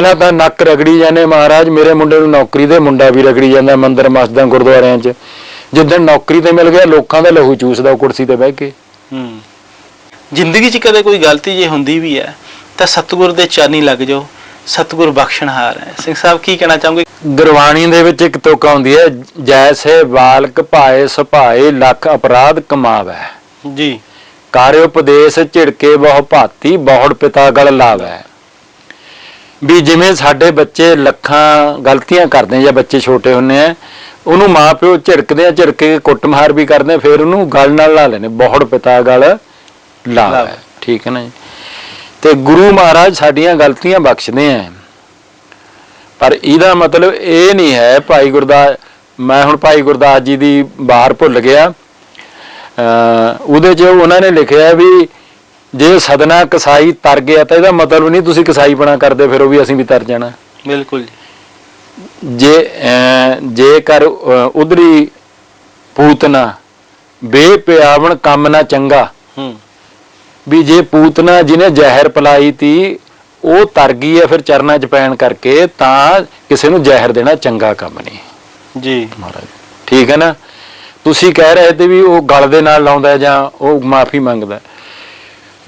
ਪਹਿਲਾਂ ਤਾਂ ਨੱਕ ਰਗੜੀ ਜਾਂਦੇ ਮਹਾਰਾਜ ਮੇਰੇ ਮੁੰਡੇ ਨੂੰ ਨੌਕਰੀ ਦੇ ਮੁੰਡਾ ਵੀ ਰਗੜੀ ਜਾਂਦਾ ਮੰਦਰ ਮਸਜਿਦਾਂ ਗੁਰਦੁਆਰਿਆਂ 'ਚ। ਜਿੱਦਣ ਨੌਕਰੀ ਤੇ ਮਿਲ ਗਿਆ ਲੋਕਾਂ ਦਾ ਲਹੂ ਚੂਸਦਾ ਉਹ ਕੁਰਸੀ ਤੇ ਬਹਿ ਕੇ। ਹੂੰ। ਜ਼ਿੰਦਗੀ 'ਚ ਕਦੇ ਕੋਈ ਗਲਤੀ ਜੇ ਹੁੰਦੀ ਵੀ ਹੈ ਤਾਂ ਸਤਿਗੁਰ ਦੇ ਚਰਨੀ ਲੱਗ ਜਾਓ ਸਤਿਗੁਰ ਬਖਸ਼ਣਹਾਰ ਹੈ। ਸਿੰਘ ਸਾਹਿਬ ਕੀ ਕਹਿਣਾ ਚਾਹੋਗੇ? ਗੁਰਬਾਣੀ ਦੇ ਵਿੱਚ ਇੱਕ ਤੁਕ ਆਉਂਦੀ ਹੈ ਜੈਸੇ ਬਾਲਕ ਭਾਏ ਸੁਭਾਏ ਲੱਖ ਅਪਰਾਧ ਕਮਾਵੈ। ਜੀ। ਕਾਰਿ ਉਪਦੇਸ਼ ਝਿੜਕੇ ਬਹੁ ਭਾਤੀ ਬਹੁੜ ਪਿਤਾ ਗਲ ਲਾਵੈ। ਵੀ ਜਿਵੇਂ ਸਾਡੇ ਬੱਚੇ ਲੱਖਾਂ ਗਲਤੀਆਂ ਕਰਦੇ ਆ ਜਾਂ ਬੱਚੇ ਛੋਟੇ ਹੁੰਨੇ ਆ ਉਹਨੂੰ ਮਾਪਿਓ ਝਿੜਕਦੇ ਆ ਝਿੜਕੇ ਕੇ ਕੁੱਟਮਾਰ ਵੀ ਕਰਦੇ ਆ ਫਿਰ ਉਹਨੂੰ ਗਲ ਨਾਲ ਲਾ ਲੈਣੇ ਬਹੁੜ ਪਿਤਾ ਗਲ ਲਾਵੈ। ਠੀਕ ਹੈ ਨਾ ਜੀ? ਤੇ ਗੁਰੂ ਮਹਾਰਾਜ ਸਾਡੀਆਂ ਗਲਤੀਆਂ ਬਖਸ਼ਦੇ ਆ। ਪਰ ਇਹਦਾ ਮਤਲਬ ਇਹ ਨਹੀਂ ਹੈ ਭਾਈ ਗੁਰਦਾਸ ਮੈਂ ਹੁਣ ਭਾਈ ਗੁਰਦਾਸ ਜੀ ਦੀ ਬਾਹਰ ਭੁੱਲ ਗਿਆ। ਉਹਦੇ 'ਚ ਉਹਨਾਂ ਨੇ ਲਿਖਿਆ ਵੀ ਜੇ ਸਦਨਾ ਕਸਾਈ ਤਰ ਗਿਆ ਤਾਂ ਇਹਦਾ ਮਤਲਬ ਨਹੀਂ ਤੁਸੀਂ ਕਸਾਈਪਣਾ ਕਰਦੇ ਫਿਰੋ ਵੀ ਅਸੀਂ ਵੀ ਤਰ ਜਾਣਾ। ਬਿਲਕੁਲ ਜੀ। ਜੇਕਰ ਉਧਰੀ ਪੂਤਨਾ ਬੇਪਿਆਵਣ ਕੰਮ ਨਾ ਚੰਗਾ। ਹੂੰ। ਵੀ ਜੇ ਪੂਤਨਾ ਜਿਹਨੇ ਜ਼ਹਿਰ ਪਲਾਈ ਤੀ ਉਹ ਤਰ ਗਈ ਹੈ ਫਿਰ ਚਰਨਾਂ 'ਚ ਪੈਣ ਕਰਕੇ ਤਾਂ ਕਿਸੇ ਨੂੰ ਜ਼ਹਿਰ ਦੇਣਾ ਚੰਗਾ ਕੰਮ ਨਹੀਂ। ਜੀ। ਮਹਾਰਾਜ ਠੀਕ ਹੈ ਨਾ? ਤੁਸੀਂ ਕਹਿ ਰਹੇ ਤੇ ਵੀ ਉਹ ਗਲ ਦੇ ਨਾਲ ਲਾਉਂਦਾ ਜਾਂ ਉਹ ਮਾਫੀ ਮੰਗਦਾ।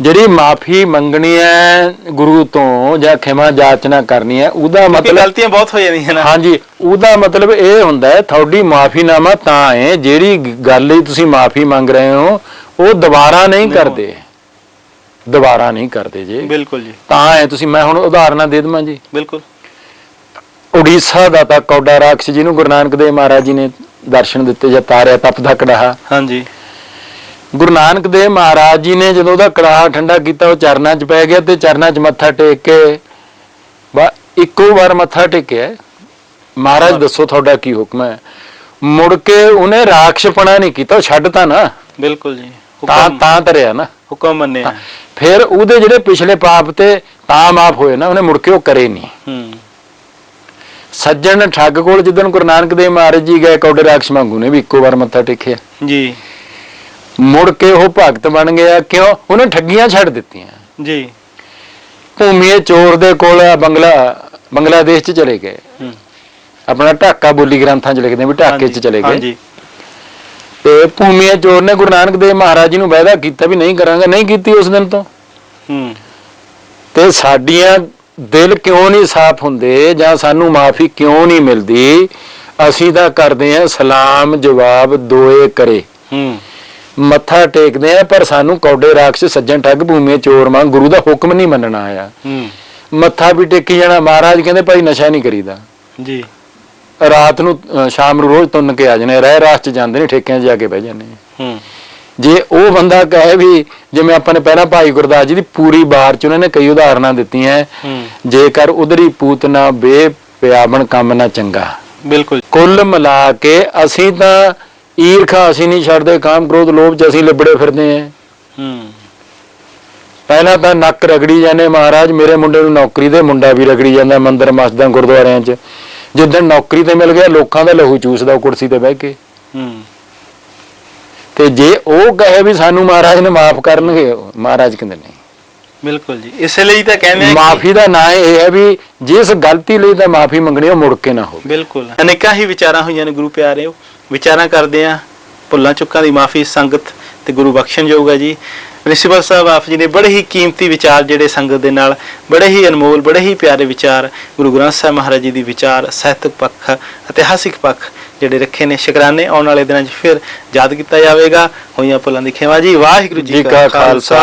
ਜਿਹੜੀ ਮਾਫੀ ਮੰਗਣੀ ਹੈ ਗੁਰੂ ਤੋਂ ਜਾਂ ਖਿਮਾ ਜਾਚਨਾ ਕਰਨੀ ਹੈ ਉਹਦਾ ਮਤਲਬ ਗਲਤੀਆਂ ਬਹੁਤ ਹੋ ਜਾਂਦੀਆਂ ਨਾ। ਹਾਂਜੀ ਉਹਦਾ ਮਤਲਬ ਇਹ ਹੁੰਦਾ ਹੈ ਤੁਹਾਡੀ ਮਾਫੀਨਾਮਾ ਤਾਂ ਹੈ ਜਿਹੜੀ ਗੱਲ ਲਈ ਤੁਸੀਂ ਮਾਫੀ ਮੰਗ ਰਹੇ ਹੋ ਉਹ ਦੁਬਾਰਾ ਨਹੀਂ ਕਰਦੇ। ਦੁਬਾਰਾ ਨਹੀਂ ਕਰਦੇ ਜੀ। ਬਿਲਕੁਲ ਜੀ। ਤਾਂ ਹੈ ਤੁਸੀਂ ਮੈਂ ਹੁਣ ਉਦਾਹਰਨਾਂ ਦੇ ਦਵਾਂ ਜੀ। ਬਿਲਕੁਲ। ਉੜੀਸਾ ਦਾ ਤਾਂ ਕੌਡਾ ਰਾਖਸ਼ ਜਿਹਨੂੰ ਗੁਰੂ ਨਾਨਕ ਦੇਵ ਮਹਾਰਾਜ ਜੀ ਨੇ ਦਰਸ਼ਨ ਦਿੱਤੇ ਜਾਂ ਤਾਰਿਆ ਤਪ ਦਾ ਕੜਾਹਾ। ਹਾਂਜੀ। ਗੁਰੂ ਨਾਨਕ ਦੇਵ ਮਹਾਰਾਜ ਜੀ ਨੇ ਜਦੋਂ ਉਹਦਾ ਕੜਾਹਾ ਠੰਡਾ ਕੀਤਾ ਉਹ ਚਰਨਾਂ 'ਚ ਪੈ ਗਿਆ ਤੇ ਚਰਨਾਂ 'ਚ ਮੱਥਾ ਟੇਕ ਕੇ ਬਾ ਇੱਕੋ ਵਾਰ ਮੱਥਾ ਟੇਕਿਆ। ਮਹਾਰਾਜ ਦੱਸੋ ਤੁਹਾਡਾ ਕੀ ਹੁਕਮ ਹੈ? ਮੁੜ ਕੇ ਉਹਨੇ ਰਾਖਸ਼ਪਣਾ ਨਹੀਂ ਕੀਤਾ ਉਹ ਛੱਡਤਾ ਨਾ। ਬਿਲਕੁਲ ਜੀ। ਤਾਂ ਤਾਂ ਤਰਿਆ ਨਾ। ਹੁਕਮ ਮੰਨਿਆ। ਫਿਰ ਉਹਦੇ ਜਿਹੜੇ ਪਿਛਲੇ ਪਾਪ ਤੇ ਤਾਂ ਮਾਫ ਹੋਏ ਨਾ ਉਹਨੇ ਮੁੜ ਕੇ ਉਹ ਕਰੇ ਨਹੀਂ। ਹੂੰ। ਸੱਜਣ ਠੱਗ ਕੋਲ ਜਿੱਦਣ ਗੁਰੂ ਨਾਨਕ ਦੇਵ ਮਹਾਰਾਜ ਜੀ ਗਏ ਕੌਡੇ ਰਾਖਸ਼ ਮੰਗੂ ਨੇ ਵੀ ਇੱਕੋ ਵਾਰ ਮੱਥਾ ਟੇਕਿਆ। ਜੀ। ਮੁੜ ਕੇ ਉਹ ਭਗਤ ਬਣ ਗਿਆ। ਕਿਉਂ? ਉਹਨੇ ਠੱਗੀਆਂ ਛੱਡ ਦਿੱਤੀਆਂ। ਜੀ। ਭੂਮੀਏ ਚੋਰ ਦੇ ਕੋਲ ਆ ਬੰਗਲਾ ਬੰਗਲਾਦੇਸ਼ ਚ ਚਲੇ ਗਏ। ਆਪਣਾ ਢਾਕਾ ਬੋਲੀ ਗ੍ਰੰਥਾਂ ਚ ਲਿਖਦੇ ਵੀ ਢਾਕੇ ਚ ਚਲੇ ਗਏ। ਹਾਂਜੀ। ਤੇ ਭੂਮੀਏ ਚੋਰ ਨੇ ਗੁਰੂ ਨਾਨਕ ਦੇਵ ਮਹਾਰਾਜ ਜੀ ਨੂੰ ਵਾਅਦਾ ਕੀਤਾ ਵੀ ਨਹੀਂ ਕਰਾਂਗਾ ਨਹੀਂ ਕੀਤੀ ਉਸ ਦਿਨ ਤੋਂ। ਤੇ ਸਾਡੀਆਂ ਦਿਲ ਕਿਉਂ ਨਹੀਂ ਸਾਫ਼ ਹੁੰਦੇ ਜਾਂ ਸਾਨੂੰ ਮਾਫੀ ਕਿਉਂ ਨਹੀਂ ਮਿਲਦੀ? ਅਸੀਂ ਤਾਂ ਕਰਦੇ ਆਂ ਸਲਾਮ ਜਵਾਬ ਦੋਏ ਕਰੇ। ਹੂੰ। ਮੱਥਾ ਟੇਕਦੇ ਆ ਪਰ ਸਾਨੂੰ ਕੌਡੇ ਰਾਖਸ਼ ਸੱਜਣ ਠੱਗ ਭੂਮੀ ਚੋਰ ਵਾਂਗ ਗੁਰੂ ਦਾ ਹੁਕਮ ਨਹੀਂ ਮੰਨਣਾ ਹੂੰ। ਮੱਥਾ ਵੀ ਟੇਕੀ ਜਾਣਾ ਮਹਾਰਾਜ ਕਹਿੰਦੇ ਭਾਈ ਨਸ਼ਾ ਨਹੀਂ ਕਰੀਦਾ। ਜੀ। ਰਾਤ ਨੂੰ ਸ਼ਾਮ ਨੂੰ ਰੋਜ਼ ਤੁੰਨ ਕੇ ਆ ਜਨੇ ਰਹਿ ਰਾਸ ਚ ਜਾਂਦੇ ਨੇ ਠੇਕਿਆਂ 'ਚ ਜਾ ਕੇ ਬਹਿ ਜਾਂਦੇ ਨੇ। ਹੂੰ। ਜੇ ਉਹ ਬੰਦਾ ਕਹੇ ਵੀ ਜਿਵੇਂ ਆਪਾਂ ਨੇ ਪਹਿਲਾਂ ਭਾਈ ਗੁਰਦਾਸ ਜੀ ਦੀ ਪੂਰੀ ਬਾਰ ਚ ਉਹਨਾਂ ਨੇ ਕਈ ਉਦਾਹਰਨਾਂ ਦਿੱਤੀਆਂ ਹੂੰ। ਜੇਕਰ ਉਧਰੀ ਪੂਤਨਾ ਬੇ ਪਿਆਵਣ ਕੰਮ ਨਾ ਚੰਗਾ। ਬਿਲਕੁਲ। ਕੁੱਲ ਮਿਲਾ ਕੇ ਅਸੀਂ ਤਾਂ ਈਰਖਾ ਅਸੀਂ ਨਹੀਂ ਛੱਡਦੇ ਕਾਮ ਕ੍ਰੋਧ ਲੋਭ ਚ ਅਸੀਂ ਲਿਬੜੇ ਫਿਰਦੇ ਆਂ ਹੂੰ। ਪਹਿਲਾਂ ਤਾਂ ਨੱਕ ਰਗੜੀ ਜਾਂਦੇ ਮਹਾਰਾਜ ਮੇਰੇ ਮੁੰਡੇ ਨੂੰ ਨੌਕਰੀ ਦੇ ਮੁੰਡਾ ਵੀ ਰਗੜੀ ਜਾਂਦਾ ਮੰਦਰ ਮਸਜਿਦਾਂ ਗੁਰਦੁਆਰਿਆਂ 'ਚ। ਜਿੱਦਣ ਨੌਕਰੀ ਤੇ ਮਿਲ ਗਿਆ ਲੋਕਾਂ ਦਾ ਲਹੂ ਚੂਸਦਾ ਕੁਰਸੀ ਤੇ ਬਹਿ ਕੇ। ਹੂੰ। ਤੇ ਜੇ ਉਹ ਕਹੇ ਵੀ ਸਾਨੂੰ ਮਹਾਰਾਜ ਨੇ ਮਾਫ ਕਰਨਗੇ ਮਹਾਰਾਜ ਕਹਿੰਦੇ ਨਹੀਂ। ਬਿਲਕੁਲ ਜੀ। ਇਸੇ ਲਈ ਤਾਂ ਕਹਿੰਦੇ ਆ ਮਾਫੀ ਦਾ ਨਾਂ ਇਹ ਹੈ ਵੀ ਜਿਸ ਗਲਤੀ ਲਈ ਤਾਂ ਮਾਫੀ ਮੰਗਣੀ ਉਹ ਮੁੜ ਕੇ ਨਾ ਹੋਵੇ। ਬਿਲਕੁਲ। ਅਨੇਕਾਂ ਹੀ ਵਿਚਾਰਾਂ ਹੋਈਆਂ ਨੇ ਗੁਰੂ ਪਿਆਰਿਓ। ਵਿਚਾਰਾਂ ਕਰਦੇ ਆ ਭੁੱਲਾਂ ਚੁੱਕਾਂ ਦੀ ਮਾਫੀ ਸੰਗਤ ਤੇ ਗੁਰੂ ਬਖਸ਼ਣ ਜੋਗਾ ਜੀ। ਪ੍ਰਿੰਸੀਪਲ ਸਾਹਿਬ ਆਪ ਜੀ ਨੇ ਬੜੇ ਹੀ ਕੀਮਤੀ ਵਿਚਾਰ ਜਿਹੜੇ ਸੰਗਤ ਦੇ ਨਾਲ ਬੜੇ ਹੀ ਅਨਮੋਲ ਬੜੇ ਹੀ ਪਿਆਰੇ ਵਿਚਾਰ ਗੁਰੂ ਗ੍ਰੰਥ ਸਾਹਿਬ ਮਹਾਰਾਜ ਜੀ ਦੀ ਵਿਚਾਰ ਸਾਹਿਤਕ ਪੱਖ ਇਤਿਹਾਸਿਕ ਪੱਖ ਜਿਹੜੇ ਰੱਖੇ ਨੇ। ਸ਼ੁਕਰਾਨੇ ਆਉਣ ਵਾਲੇ ਦਿਨਾਂ 'ਚ ਫਿਰ ਯਾਦ ਕੀਤਾ ਜਾਵੇਗਾ। ਹੋਈਆਂ ਭੁੱਲਾਂ ਦੀ ਖਿਮਾ ਜੀ। ਵਾਹਿਗੁਰੂ ਜੀ ਕਾ ਖਾਲਸਾ।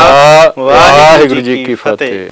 ਵਾਹਿਗੁਰੂ ਜੀ ਕੀ ਫਤਿਹ।